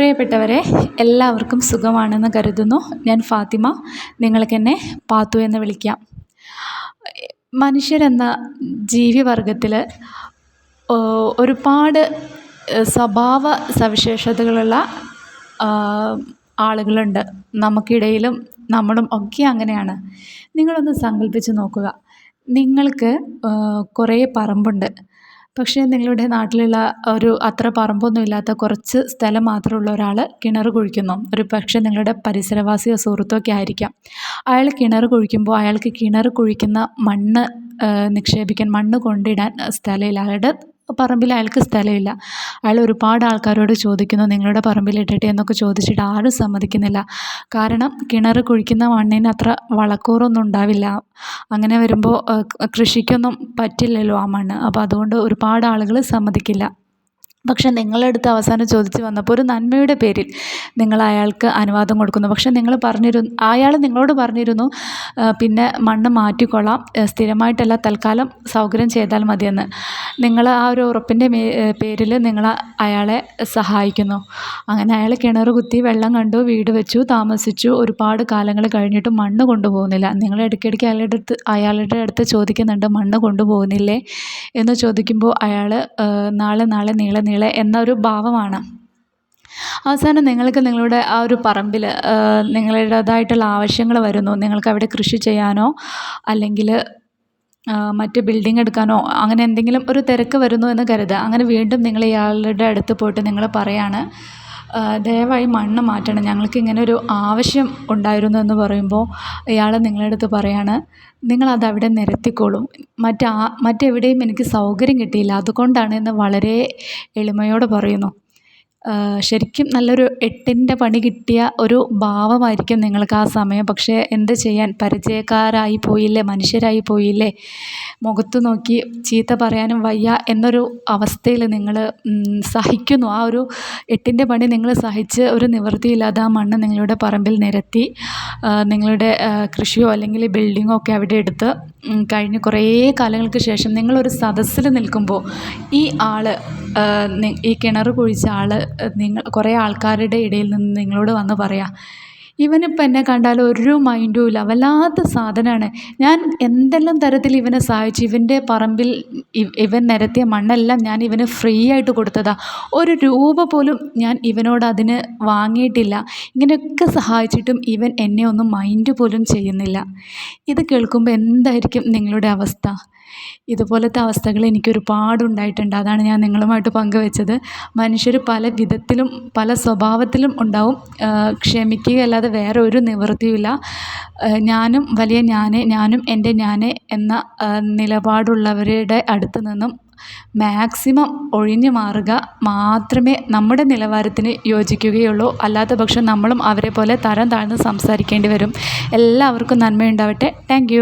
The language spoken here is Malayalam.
പ്രിയപ്പെട്ടവരെ എല്ലാവർക്കും സുഖമാണെന്ന് കരുതുന്നു. ഞാൻ ഫാത്തിമ. നിങ്ങൾക്കെന്നെ പാത്തു എന്ന് വിളിക്കാം. മനുഷ്യരെന്ന ജീവിവർഗത്തിൽ ഒരുപാട് സ്വഭാവ സവിശേഷതകളുള്ള ആളുകളുണ്ട്. നമുക്കിടയിലും നമ്മളും ഒക്കെ അങ്ങനെയാണ്. നിങ്ങളൊന്ന് സങ്കല്പിച്ച് നോക്കുക. നിങ്ങൾക്ക് കുറേ പറമ്പുണ്ട്. പക്ഷേ നിങ്ങളുടെ നാട്ടിലുള്ള ഒരു അത്ര പറമ്പൊന്നും ഇല്ലാത്ത കുറച്ച് സ്ഥലം മാത്രമുള്ള ഒരാൾ കിണർ കുഴിക്കുന്നു. ഒരു പക്ഷേ നിങ്ങളുടെ പരിസരവാസിയോ സുഹൃത്തോ ഒക്കെ ആയിരിക്കാം. അയാൾ കിണർ കുഴിക്കുമ്പോൾ അയാൾക്ക് കിണർ കുഴിക്കുന്ന മണ്ണ് നിക്ഷേപിക്കാൻ മണ്ണ് കൊണ്ടിടാൻ സ്ഥലമില്ല അയാളുടെ പറമ്പിൽ അയാൾക്ക് സ്ഥലമില്ല. അയാൾ ഒരുപാട് ആൾക്കാരോട് ചോദിക്കുന്നു നിങ്ങളുടെ പറമ്പിൽ ഇടട്ടെ? എന്നൊക്കെ ചോദിച്ചിട്ട് ആരും സമ്മതിക്കുന്നില്ല. കാരണം കിണർ കുഴിക്കുന്ന മണ്ണിന് അത്ര വളക്കൂറൊന്നും ഉണ്ടാവില്ല. അങ്ങനെ വരുമ്പോൾ കൃഷിക്കൊന്നും പറ്റില്ലല്ലോ ആ മണ്ണ്. അപ്പോൾ അതുകൊണ്ട് ഒരുപാട് ആളുകൾ സമ്മതിക്കില്ല. പക്ഷേ നിങ്ങളെടുത്ത് അവസാനം ചോദിച്ച് വന്നപ്പോൾ ഒരു നന്മയുടെ പേരിൽ നിങ്ങൾ അയാൾക്ക് അനുവാദം കൊടുക്കുന്നു. പക്ഷേ നിങ്ങൾ പറഞ്ഞിരുന്നു അയാൾ നിങ്ങളോട് പറഞ്ഞിരുന്നു പിന്നെ മണ്ണ് മാറ്റിക്കൊള്ളാം സ്ഥിരമായിട്ടല്ല തൽക്കാലം സൗകര്യം ചെയ്താൽ മതിയെന്ന്. നിങ്ങൾ ആ ഒരു ഉറപ്പിന്റെ പേരിൽ നിങ്ങൾ അയാളെ സഹായിക്കുന്നു. അങ്ങനെ അയാൾ കിണർ കുത്തി വെള്ളം കണ്ടു വീട് വെച്ചു താമസിച്ചു. ഒരുപാട് കാലങ്ങൾ കഴിഞ്ഞിട്ട് മണ്ണ് കൊണ്ടുപോകുന്നില്ല. നിങ്ങൾ ഇടയ്ക്കിടയ്ക്ക് അയാളുടെ അടുത്ത് അയാളുടെ അടുത്ത് ചോദിക്കുന്നുണ്ട് മണ്ണ് കൊണ്ടുപോകുന്നില്ലേ? എന്ന് ചോദിക്കുമ്പോൾ അയാൾ നാളെ നാളെ നീളെ നീളെ എന്നൊരു ഭാവമാണ്. അവസാനം നിങ്ങൾക്ക് നിങ്ങളുടെ ആ ഒരു പറമ്പിൽ നിങ്ങളുടേതായിട്ടുള്ള ആവശ്യങ്ങൾ വരുന്നു. നിങ്ങൾക്ക് അവിടെ കൃഷി ചെയ്യാനോ അല്ലെങ്കിൽ മറ്റ് ബിൽഡിംഗ് എടുക്കാനോ അങ്ങനെ എന്തെങ്കിലും ഒരു തിരക്ക് വരുന്നു എന്ന് കരുതുക. അങ്ങനെ വീണ്ടും നിങ്ങൾ ഇയാളുടെ അടുത്ത് പോയിട്ട് നിങ്ങൾ പറയാണ് ദയവായി മണ്ണ് മാറ്റണം. ഞങ്ങൾക്ക് ഇങ്ങനെ ഒരു ആവശ്യം ഉണ്ടായിരുന്നു എന്ന് പറയുമ്പോൾ ഇയാൾ നിങ്ങളുടെ അടുത്ത് പറയാണ് നിങ്ങളത് അവിടെ നിരത്തിക്കോളൂ. മറ്റാ മറ്റെവിടെയും എനിക്ക് സൗകര്യം കിട്ടിയില്ല. അതുകൊണ്ടാണ് എന്ന് വളരെ എളിമയോടെ പറയുന്നു. ശരിക്കും നല്ലൊരു എട്ടിന്റെ പണി കിട്ടിയ ഒരു ഭാവമായിരിക്കും നിങ്ങൾക്ക് ആ സമയം. പക്ഷേ എന്ത് ചെയ്യാൻ? പരിചയക്കാരായി പോയില്ലേ? മനുഷ്യരായി പോയില്ലേ? മുഖത്ത് നോക്കി ചീത്ത പറയാനും വയ്യ എന്നൊരു അവസ്ഥയിൽ നിങ്ങൾ സഹിക്കുന്നു. ആ ഒരു എട്ടിന്റെ പണി നിങ്ങൾ സഹിച്ച് ഒരു നിവൃത്തിയില്ലാതെ ആ മണ്ണ് നിങ്ങളുടെ പറമ്പിൽ നിരത്തി നിങ്ങളുടെ കൃഷിയോ അല്ലെങ്കിൽ ബിൽഡിങ്ങോ ഒക്കെ അവിടെ എടുത്ത് കഴിഞ്ഞ് കുറേ കാലങ്ങൾക്ക് ശേഷം നിങ്ങളൊരു സദസ്സിൽ നിൽക്കുമ്പോൾ ഈ ആൾ ഈ കിണർ കുഴിച്ച ആൾ നിങ്ങൾ കുറേ ആൾക്കാരുടെ ഇടയിൽ നിന്ന് നിങ്ങളോട് വന്ന് പറയാം ഇവനിപ്പോൾ എന്നെ കണ്ടാൽ ഒരു മൈൻഡും ഇല്ല. വല്ലാത്ത സാധനമാണ്. ഞാൻ എന്തെല്ലാം തരത്തിൽ ഇവനെ സഹായിച്ചു? ഇവന്റെ പറമ്പിൽ ഇവൻ നിരത്തിയ മണ്ണെല്ലാം ഞാൻ ഇവന് ഫ്രീ ആയിട്ട് കൊടുത്തതാ. ഒരു രൂപ പോലും ഞാൻ ഇവനോട് അതിന് വാങ്ങിയിട്ടില്ല. ഇങ്ങനെയൊക്കെ സഹായിച്ചിട്ടും ഇവൻ എന്നെ ഒന്നും മൈൻഡ് പോലും ചെയ്യുന്നില്ല. ഇത് കേൾക്കുമ്പോൾ എന്തായിരിക്കും നിങ്ങളുടെ അവസ്ഥ? ഇതുപോലത്തെ അവസ്ഥകൾ എനിക്ക് ഒരുപാട് ഉണ്ടായിട്ടുണ്ട്. അതാണ് ഞാൻ നിങ്ങളുമായിട്ട് പങ്കുവെച്ചത്. മനുഷ്യർ പല വിധത്തിലും പല സ്വഭാവത്തിലും ഉണ്ടാവും. ക്ഷമിക്കുകയല്ലാതെ വേറെ ഒരു നിവൃത്തിയുമില്ല ഞാനും വലിയ ഞാനേ ഞാനും എന്റെ ഞാനേ എന്ന നിലപാടുള്ളവരുടെ അടുത്ത് നിന്നും മാക്സിമം ഒഴിഞ്ഞു മാറുക മാത്രമേ നമ്മുടെ നിലവാരത്തിന് യോജിക്കുകയുള്ളൂ. അല്ലാത്ത പക്ഷം നമ്മളും അവരെ പോലെ തരം താഴ്ന്ന് സംസാരിക്കേണ്ടി വരും. എല്ലാവർക്കും നന്മയുണ്ടാവട്ടെ. താങ്ക്